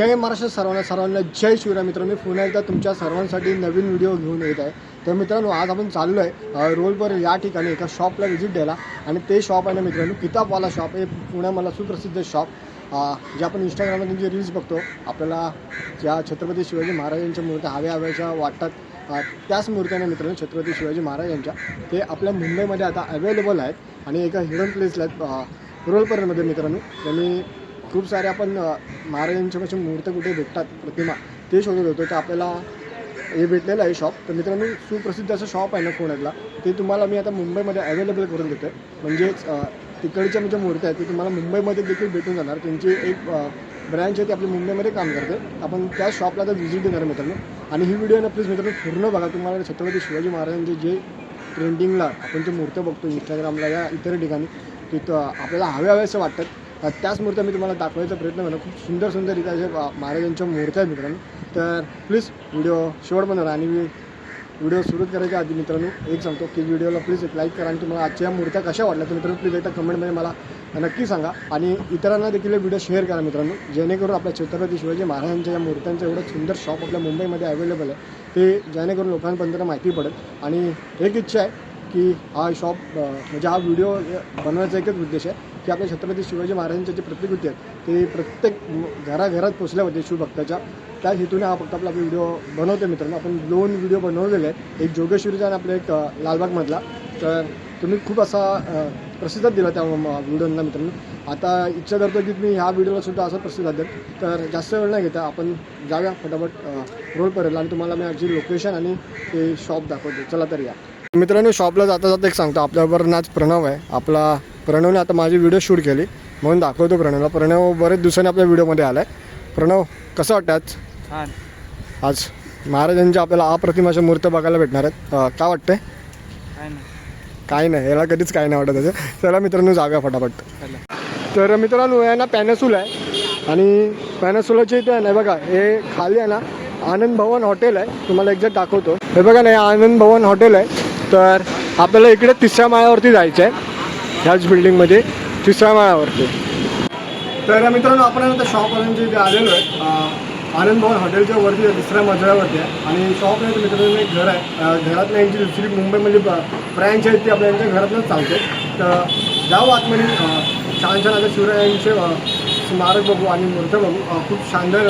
जय महाराष्ट्र सर्वांना सर्वांना जय शिवराय मित्रांनो. मी पुन्हा एकदा तुमच्या सर्वांसाठी नवीन व्हिडिओ घेऊन येत आहे. तर मित्रांनो आज आपण चाललो आहे रोलवर या ठिकाणी एका शॉपला व्हिजिट द्यायला. आणि ते शॉप आहे ना मित्रांनो किताबवाला शॉप हे पुण्यामधला सुप्रसिद्ध शॉप जे आपण इंस्टाग्रामवर जे रील्स बघतो आपल्याला ज्या छत्रपती शिवाजी महाराजांच्या मूर्त्या हव्या हव्याच्या वाटतात त्याच मूर्त्याने मित्रांनो छत्रपती शिवाजी महाराजांच्या. ते आपल्या मुंबईमध्ये आता अवेलेबल आहेत. आणि एका हिडन प्लेसला आहेत. रोलपर्यंतमध्ये मित्रांनो त्यांनी खूप सारे आपण अ, महाराजांच्या कशा मूर्त्या कुठे भेटतात प्रतिमा ते शोधत होतो. तर आपल्याला हे भेटलेलं आहे शॉप तर मित्रांनो सुप्रसिद्ध असं शॉप आहे ना पुण्यातला. ते तुम्हाला मी आता मुंबईमध्ये अवेलेबल करून देतो आहे म्हणजेच तिकडच्या म्हणजे मूर्त्या आहेत ते तुम्हाला मुंबईमध्ये देखील भेटून जाणार. त्यांची एक ब्रँच आहे ती आपली मुंबईमध्ये काम करते. आपण त्या शॉपला आता व्हिजिट देणार मित्रांनो. आणि ही व्हिडिओ ना प्लीज मित्रांनो पूर्ण बघा. तुम्हाला छत्रपती शिवाजी महाराजांचे जे ट्रेंडिंगला आपण जे मूर्त्या बघतो इंस्टाग्रामला या इतर ठिकाणी तिथं आपल्याला हव्या हव्याचं वाटतात. त्याच मूर्त्या मी तुम्हाला दाखवायचा प्रयत्न करणार खूप सुंदर सुंदर इथं जे महाराजांच्या मूर्त्या आहेत मित्रांनो. तर प्लीज व्हिडिओ शेवट बनवा आणि मी व्हिडिओ सुरू करायच्या आधी मित्रांनो एक सांगतो की व्हिडिओला प्लीज एक लाईक करा आणि तुम्हाला आजच्या या मूर्त्या कशा वाटल्या तर मित्रांनो प्लीज एकदा कमेंटमध्ये मला नक्की सांगा. आणि इतरांना देखील व्हिडिओ शेअर करा मित्रांनो जेणेकरून आपल्या छत्रपती शिवाजी महाराजांच्या या मूर्त्यांचं एवढं सुंदर शॉप आपल्या मुंबईमध्ये अवेलेबल आहे. ते जेणेकरून लोकांपर्यंत माहिती पडेल. आणि एक इच्छा आहे की हा शॉप म्हणजे हा व्हिडिओ बनवायचा एकच उद्देश आहे. की आपल्या छत्रपती शिवाजी महाराजांच्या जे प्रतिकृती आहेत ते प्रत्येक घराघरात पोचल्या होते शिवभक्ताच्या त्या हेतूने हा फक्त आपला व्हिडिओ बनवतो मित्रांनो. आपण दोन व्हिडिओ बनवलेले आहेत. एक जोगेश्वरीचा आणि आपला एक लालबागमधला तर तुम्ही खूप असा प्रसिद्धात दिला त्या व्हिडिओंना मित्रांनो. आता इच्छा करतो की तुम्ही ह्या व्हिडिओला सुद्धा असं प्रसिद्धात देत तर जास्त वेळ नाही घेता आपण जाऊया फटाफट अ, रोलपर्यंत आणि तुम्हाला मी ॲक्च्युली लोकेशन आणि ते शॉप दाखवतो. चला तर या. मित्रांनो शॉपला जाता जाता एक सांगतो. आपल्याबरोबर नाच प्रणव आहे. आपला प्रणवने आता माझी व्हिडिओ शूट केली. म्हणून दाखवतो प्रणवला. प्रणव बरेच दिवसांनी आपल्या व्हिडिओमध्ये आला आहे प्रणव कसं वाटतं आज? छान. आज महाराजांच्या आपल्याला अप्रतिमाच्या मूर्त्या बघायला भेटणार आहेत. अं, काय वाटतंय? काय नाही. काय नाही. याला कधीच काय नाही वाटत त्याचं. चला मित्रांनो जाऊया फटाफट. चला. तर मित्रांनो आहे ना पॅनासूल आहे. आणि पॅनासुलाचे इथे आहे ना बघा हे खाली आहे ना आनंद भवन हॉटेल आहे. तुम्हाला एक्झॅक्ट दाखवतो. हे बघा ना हे आनंद भवन हॉटेल आहे. तर आपल्याला इकडे तिसऱ्या माळ्यावरती जायचं आहे ह्याच बिल्डिंगमध्ये तिसऱ्या माळ्यावरती तर मित्रांनो आपण आता शॉपवाल्यांच्या जे आलेलो आहे आनंद भवन हॉटेलच्या वरती दुसऱ्या मजल्यावरती आहे. आणि शॉप आहे तर मित्रांनो एक घर आहे. घरातलं यांची दुसरी मुंबईमध्ये ब्रँच आहे ती आपल्या यांच्या घरातूनच चालते. तर जाऊ आतमध्ये छान छान आता शिवरायांचे स्मारक बघू आणि मूर्त बघू. खूप शानदार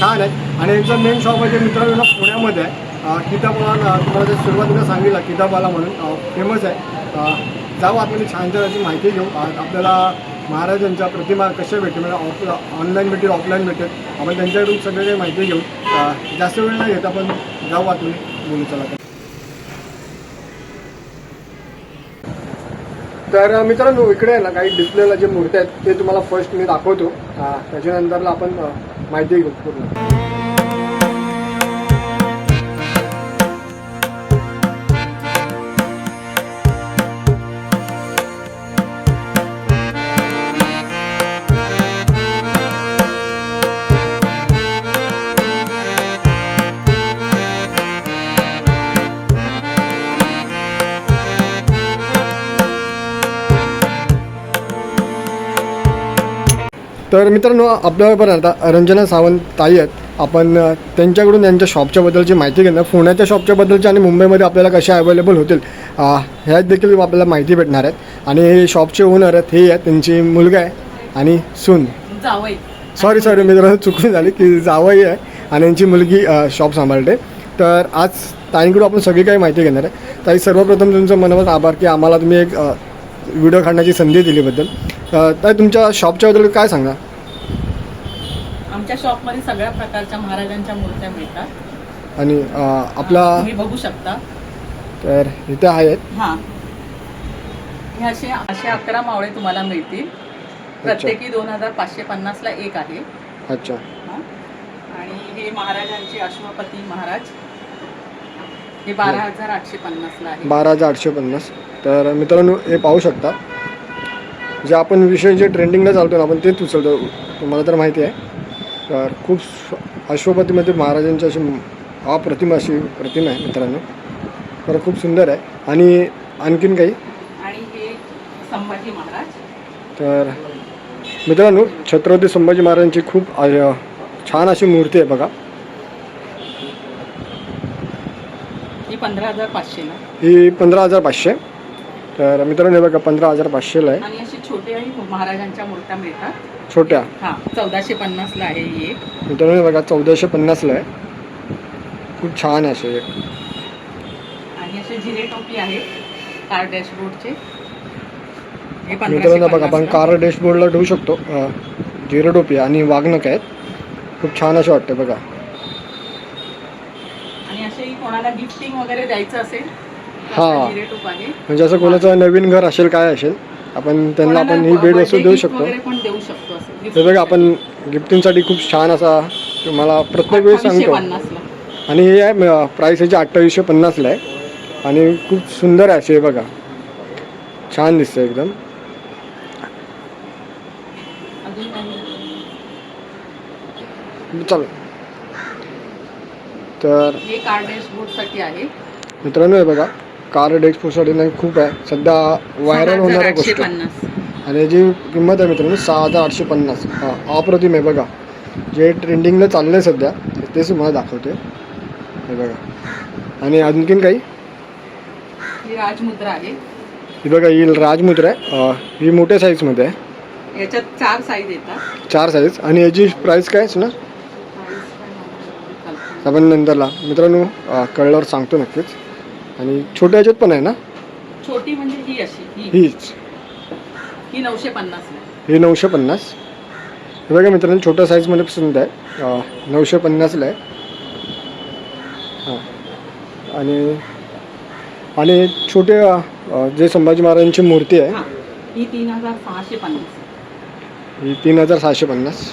छान आहे. आणि यांचं मेन शॉप आहे जे मित्रांनो पुण्यामध्ये आहे. किताबाला तुम्हाला सुरुवातीला सांगितलं किताबाला म्हणून फेमस आहे. जाऊ आपण छान छान माहिती घेऊ आपल्याला महाराजांच्या प्रतिमा कशा भेटेल म्हणजे ऑफ ऑनलाईन भेटेल ऑफलाईन भेटेल आपण त्यांच्याकडून सगळं काही माहिती घेऊ जास्त वेळ नाही येत आपण जाऊ आपण बोलू चला तर मित्रांनो इकडे आहे ना काही डिस्प्लेला जे मूर्त्या आहेत ते तुम्हाला फर्स्ट मी दाखवतो. त्याच्यानंतरला आपण माहिती घेऊ पूर्ण. तर मित्रांनो आपल्याबरोबर आता रंजना सावंत ताई आहेत. आपण त्यांच्याकडून त्यांच्या शॉपच्या बद्दलची माहिती घेणार. पुण्याच्या शॉपच्या बद्दलची आणि मुंबईमध्ये आपल्याला कशा अवेलेबल होतील ह्यात देखील आपल्याला माहिती भेटणार आहेत. आणि हे शॉपचे ओनर आहेत हे आहेत. त्यांची मुलगा आहे आणि सून. जावई. सॉरी सॉरी मित्रांनो चुकून झाली की जावई आहे आणि यांची मुलगी शॉप सांभाळते. तर आज ताईंकडून आपण सगळी काही माहिती घेणार आहे. ताई सर्वप्रथम तुमचं मनोमत आभार की आम्हाला तुम्ही एक व्हिडिओ काढण्याची संधी दिलीबद्दल ताई तुमच्या शॉपच्या बद्दल काय सांगा? आमच्या शॉपमध्ये सगळ्या प्रकारच्या महाराजांच्या मूर्त्या मिळतात. आणि अ, आपला तुम्ही बघू शकता. तर इथे आहेत. हा. हे असे असे अकरा मावळे तुम्हाला मिळतील. प्रत्येकी दोन हजार पाचशे पन्नासला एक आहे. अच्छा. हा. आणि हे महाराजांचे अश्वपती महाराज. हे बारा हजार आठशे पन्नासला आहे. बारा हजार आठशे पन्नास. तर मित्रांनो हे पाहू शकता. जे आपण विषय जे ट्रेंडिंगला चालतो ना आपण तेच उचलतो. तुम्हाला तर माहिती आहे. तर खूप अश्वपतीमध्ये महाराजांची अशी अप्रतिम अशी प्रतिमा आहे मित्रांनो. तर खूप सुंदर आहे. आणि आणखीन काही? आणि संभाजी महाराज. तर मित्रांनो छत्रपती संभाजी महाराजांची खूप छान अशी मूर्ती आहे बघा. ही ही पंधरा हजार पाचशे. तर मित्रांनो हे बघा पंधरा हजार पाचशेला आहे. आणि अशी छोटी आणि महाराजांच्या मूर्त्या मिळतात. छोट्या. हा चौदाशे पन्नासला आहे ही एक. मित्रांनो बघा चौदाशे पन्नासला आहे. खूप छान आहे असे एक. आणि असे जिरे टोपी आहे कार डॅशबोर्डचे. हे मित्रांनो बघा आपण 1550 कार डॅशबोर्डला ठेवू शकतो. अं, जिरो टोपी आणि वागणक आहेत. खूप छान असे वाटते बघा. आणि असे कोणाला गिफ्टिंग वगैरे द्यायचं असेल हा. आहे. म्हणजे असं कोणाचं नवीन घर असेल काय असेल आपण त्यांना आपण ही भेट वस्तू देऊ शकतो. वगैरे पण देऊ शकतो असं हे बघा आपण गिफ्टिंगसाठी खूप छान असा तुम्हाला प्रत्येक वेळेस सांगतो. 2850 आणि हे आहे प्राईस ह्याची अठ्ठावीसशे पन्नासला आहे. आणि खूप सुंदर आहे असे हे बघा. छान दिसतं एकदम. अजून काही चल तर हे डॅशबोर्डसाठी आहे. मित्रांनो हे बघा. कार डेस्पोसाठी नाही खूप आहे. सध्या व्हायरल होणाऱ्या गोष्ट. 6850 आणि याची किंमत आहे मित्रांनो सहा हजार आठशे पन्नास. हा अप्रतिम आहे बघा. जे ट्रेंडिंगला चाललं आहे सध्या तेच तुम्हाला दाखवते हे बघा. आणि आणखीन काही? राजमुद्रा आहे. ही बघा ही राजमुद्रा आहे. ही मोठ्या साईजमध्ये आहे. याच्यात चार साईज येतात. चार साईज आणि याची प्राईस काय आहे ना आपण नंतरला. मित्रांनो कळल्यावर सांगतो नक्कीच. आणि छोट्या ह्याच्यात पण आहे ना? छोटी म्हणजे ही अशी ही. हीच. ही नऊशे पन्नास ही नऊशे पन्नास. हे बघा मित्रांनो छोट्या साईजमध्ये पसंत आहे. नऊशे पन्नासला आहे. हां. आणि आणि छोटे अं, जे संभाजी महाराजांची मूर्ती आहे. हा. ही तीन हजार सहाशे पन्नास ही तीन हजार सहाशे पन्नास.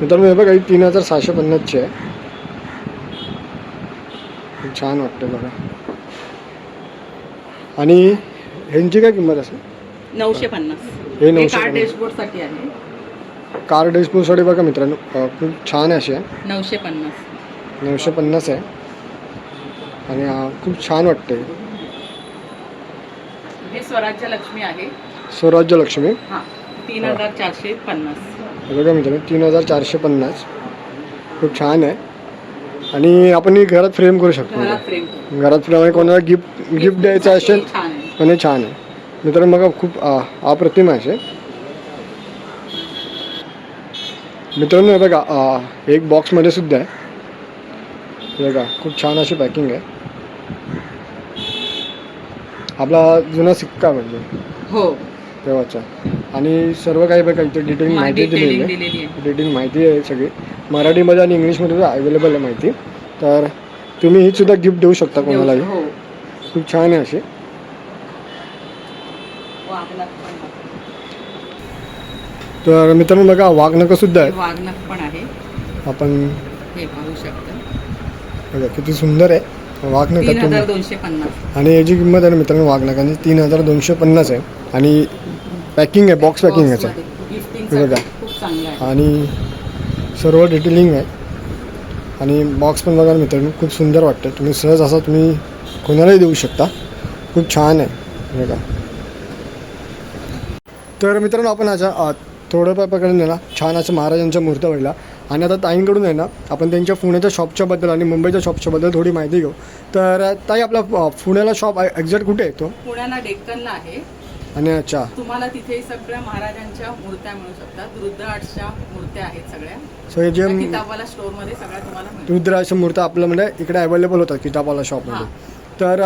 मित्रांनो हे बघा ही तीन हजार सहाशे पन्नासची आहे. छान वाटतं बघा. आणि ह्यांची काय किंमत असेल? नऊशे पन्नास. हे नऊशे. डॅशबोर्डसाठी आहे. कार डिस्पोसाठी बघा मित्रांनो खूप छान आहे अशी आहे नऊशे पन्नास. नऊशे पन्नास आहे. आणि खूप छान वाटते हे स्वराज्य लक्ष्मी आहे. स्वराज्य लक्ष्मी. हा तीन हजार चारशे पन्नास. बघा मित्रांनो तीन हजार चारशे पन्नास. खूप छान आहे. आणि आपण ही घरात फ्रेम करू शकतो. घरात फ्रेम घरात फ्रेम आणि कोणाला गिफ्ट गिफ्ट द्यायचं असेल छान आहे. पण हे छान आहे. मित्रांनो बघा खूप अप्रतिम आहे मित्रांनो हे बघा एक बॉक्समध्ये सुद्धा आहे. हे बघा खूप छान अशी पॅकिंग आहे. आपला जुना सिक्का म्हणजे. हो. तेव्हाचा. आणि सर्व काही बघा इथे डिटेल माहिती दिलेली आहे. डिटेल माहिती आहे सगळी. मराठीमध्ये आणि इंग्लिशमध्ये अवेलेबल आहे माहिती. तर तुम्ही ही सुद्धा गिफ्ट देऊ शकता कोणालाही. हो. खूप छान आहे अशी. तर मित्रांनो बघा वाघनकं सुद्धा आहे. पण आहे. आपण हे पाहू शकता. बघा किती सुंदर आहे. वाघनक दोनशे पन्नास. आणि याची किंमत आहे मित्रांनो वाघनकांची तीन हजार दोनशे पन्नास आहे. आणि पॅकिंग आहे बॉक्स पॅकिंग याचं गिफ्टिंग हे बघा. आहे. आणि सर्व डिटेलिंग आहे. आणि बॉक्स पण बघा मित्रांनो खूप सुंदर वाटतं तुम्ही सहज असा तुम्ही कोणालाही देऊ शकता. खूप छान आहे. बघा. तर मित्रांनो आपण आता अ, थोडं प्रकारे ना छान असं महाराजांच्या मूर्त्या बघितल्या आणि आता ताईंकडून आहे ना आपण त्यांच्या पुण्याच्या शॉपच्याबद्दल आणि मुंबईच्या शॉपच्याबद्दल थोडी माहिती घेऊ. तर ताई आपला पुण्याला शॉप एक्झॅक्ट कुठे आहे तो? पुण्याला डेक्कनला आहे. आणि अच्छा. तुम्हाला तिथे सगळ्या महाराजांच्या मूर्त्या मिळू शकतात. रुद्र मूर्त्या आहेत सगळ्या. सो हे जे किताबाला स्टोरमध्ये सगळ्या तुम्हाला रुद्राच्या मूर्त्या आपल्या म्हणजे इकडे अवेलेबल होतात किताबाला शॉपमध्ये तर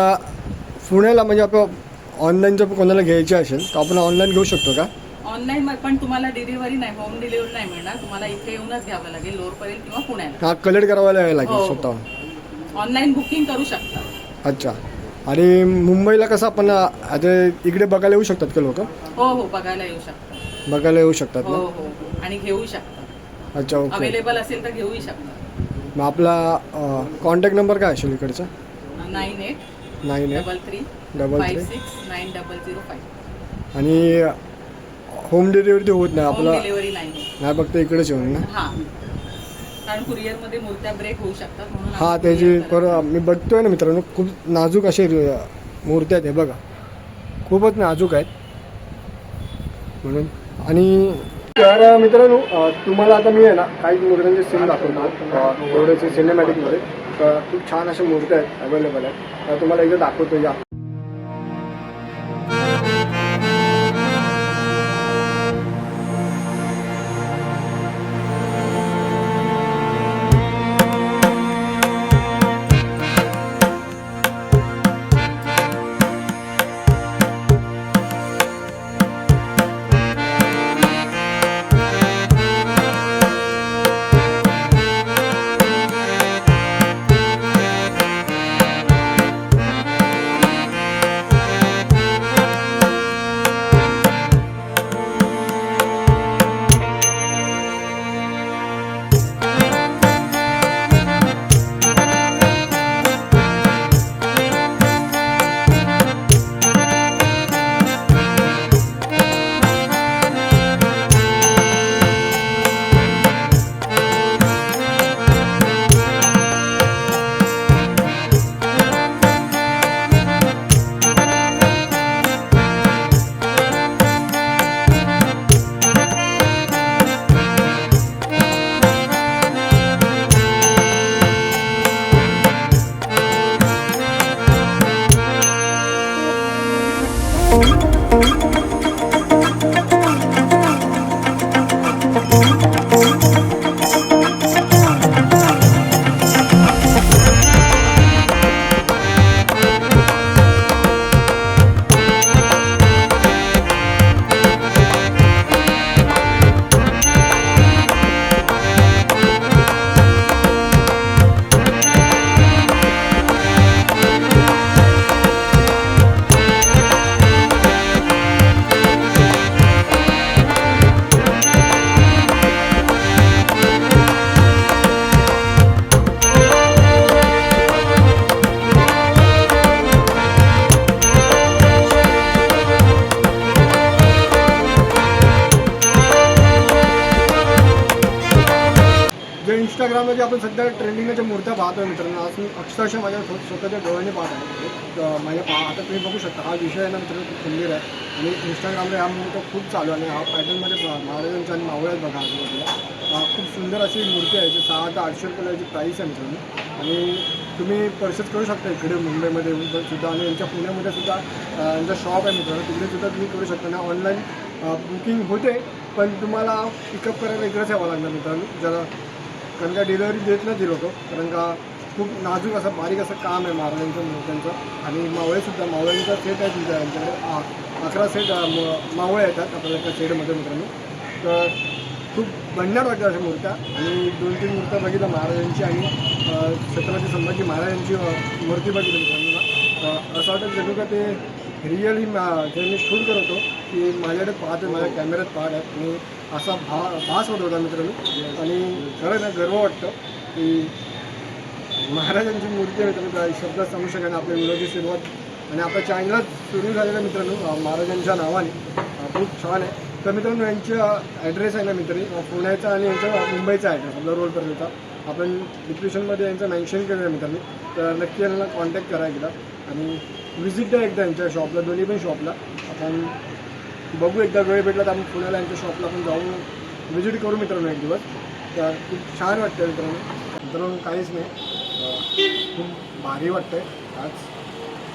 पुण्याला म्हणजे आपण ऑनलाईन जर कोणाला घ्यायची असेल तर आपण ऑनलाईन घेऊ शकतो का? ऑनलाईन पण तुम्हाला डिलिव्हरी नाही होम डिलिव्हरी नाही मिळणार. तुम्हाला इथे येऊनच घ्यावं लागेल लोअरपर्यंत किंवा पुण्याला. हा कलेक्ट यायला लागेल. स्वतः ऑनलाईन बुकिंग करू शकता. अच्छा. आणि मुंबईला कसं आपण आता इकडे बघायला येऊ शकतात का लोक? हो हो बघायला येऊ शकता बघायला येऊ शकतात हो ना? हो आणि घेऊ शकता अच्छा ओके. अवेलेबल असेल तर घेऊही शकता मग आपला कॉन्टॅक्ट नंबर काय असेल इकडचा? Nine eight nine eight double three double five three. Six nine double zero five. आणि होम डिलिव्हरी होत नाही होम आपला डिलिव्हरी नाही नाही फक्त इकडेच येऊन ना? हा. कारण कुरिअरमध्ये मूर्त्या ब्रेक होऊ शकतात म्हणून हा त्याची courier. पर मी बघतोय ना मित्रांनो खूप नाजूक असे मूर्त्या आहेत हे बघा. खूपच नाजूक आहेत. म्हणून आणि तर अ, मित्रांनो अ, तुम्हाला आता मी आहे ना काही मूर्त्यांचे सीन दाखवतो. एवढ्याचे सिनेमॅटिकमध्ये तर खूप छान अशा मूर्त्या आहेत अवेलेबल आहेत. तर तुम्हाला एकदा दाखवतो या. जे इंस्टाग्राममध्ये आपण सध्या ट्रेंडिंगच्या मूर्त्या पाहतोय मित्रांनो. आज मी अक्षरशः माझ्या स्वतःच्या डोळ्याने पाहत आहे. माझ्या पा आता तुम्ही बघू शकता हा विषय आहे ना मित्रांनो खूप गंभीर आहे. आणि इंस्टाग्रामला ह्या मूर्त्या खूप चालू आहे. आणि हा पॅटर्नमध्ये महाराजांच्या आणि मावळ्यात बघा आजूबाजूला खूप सुंदर अशी मूर्ती आहे जी सहा ते आठशे रुपयाची प्राईस आहे मित्रांनो. आणि तुम्ही परचेस करू शकता इकडे मुंबईमध्ये सुद्धा. आणि यांच्या पुण्यामध्ये सुद्धा यांचा शॉप आहे मित्रांनो. तिकडे सुद्धा तुम्ही करू शकता. ना ऑनलाईन बुकिंग होते पण तुम्हाला पिकअप करायला इकडेच यावं लागणार मित्रांनो. जरा कारण का डिलेवरी देत नाही ती लोकं. कारण का खूप नाजूक असं बारीक असं काम आहे महाराजांचं मूर्त्यांचं आणि मावळेसुद्धा मावळ्यांचा सेट आहे तिथे यांच्याकडे. अकरा सेट म- मावळे येतात आपल्याला त्या सेटमध्ये मित्रांनो. तर खूप भन्नाट वाटतं अशा मूर्त्या. आणि दोन तीन मूर्त्या बघितल्या महाराजांची आणि छत्रपती संभाजी महाराजांची मूर्ती बघितली मित्रांनो. असं वाटतं जणू का ते रिअली जे मी शूट करतो की माझ्याकडे पाहतो माझ्या कॅमेऱ्यात पाहत आहेत. आणि असा भा भास होत होता मित्रांनो. आणि खरं ना गर्व वाटतं की महाराजांची मूर्ती आहे मित्रांनो त्या शब्दात सांगू शकाल आपल्या व्हिडिओची सुरुवात. आणि आपल्या चॅनलला सुरू झालेलं मित्रांनो महाराजांच्या नावाने खूप छान आहे. तर मित्रांनो यांचा ॲड्रेस आहे ना मित्रांनो पुण्याचा आणि यांचा मुंबईचा ॲड्रेस आपला रोडपर्यंतचा आपण डिस्क्रिप्शनमध्ये यांचं मेन्शन केलं आहे मित्रांनो. तर नक्की यांना कॉन्टॅक्ट करा एकदा. आणि व्हिजिट द्या एकदा यांच्या शॉपला दोन्ही पण शॉपला आपण बघू एकदा वेळ भेटला तर आपण पुण्याला यांच्या शॉपला पण जाऊन व्हिजिट करू मित्रांनो एक दिवस. तर खूप छान वाटतं मित्रांनो. मित्रांनो काहीच नाही. खूप भारी वाटतंय. आज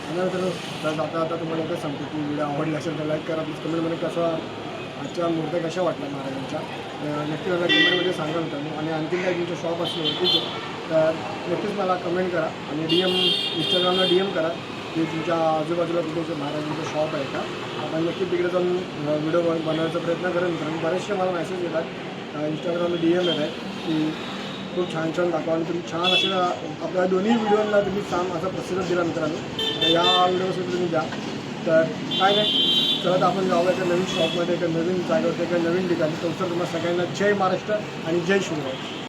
आणि मित्रांनो आता आता तुम्हाला एकदा सांगतो की व्हिडिओ आवडला असेल तर लाईक करा. प्लीज कमेंटमध्ये कसं आजच्या मूर्त्या कशा वाटल्या महाराजांच्या नक्की मला कमेंटमध्ये सांगा मित्रांनो. आणि आणखी काही तुमचं शॉप असलं ठीक आहे तर नक्कीच मला कमेंट करा. आणि डी एम इंस्टाग्रामला डी एम करा. की तुमच्या आजूबाजूला कुठे महाराजांचं शॉप आहे का आपण नक्की तिकडे जाऊन व्हिडिओ बनवायचा प्रयत्न करेन. कारण बरेचसे मला मेसेज येतात इंस्टाग्रामला डी एम येत आहेत की खूप छान छान दाखवा आणि तुम्ही छान असे आपल्या दोन्ही व्हिडिओला तुम्ही छान असा प्रतिसाद दिला मित्रांनो. या व्हिडिओसाठी तुम्ही द्या तर काय नाही चला आपण जाऊया एका नवीन शॉपमध्ये एका नवीन जागेवरती एका नवीन ठिकाणी. तर तुम्हाला सगळ्यांना जय महाराष्ट्र आणि जय शिवराय.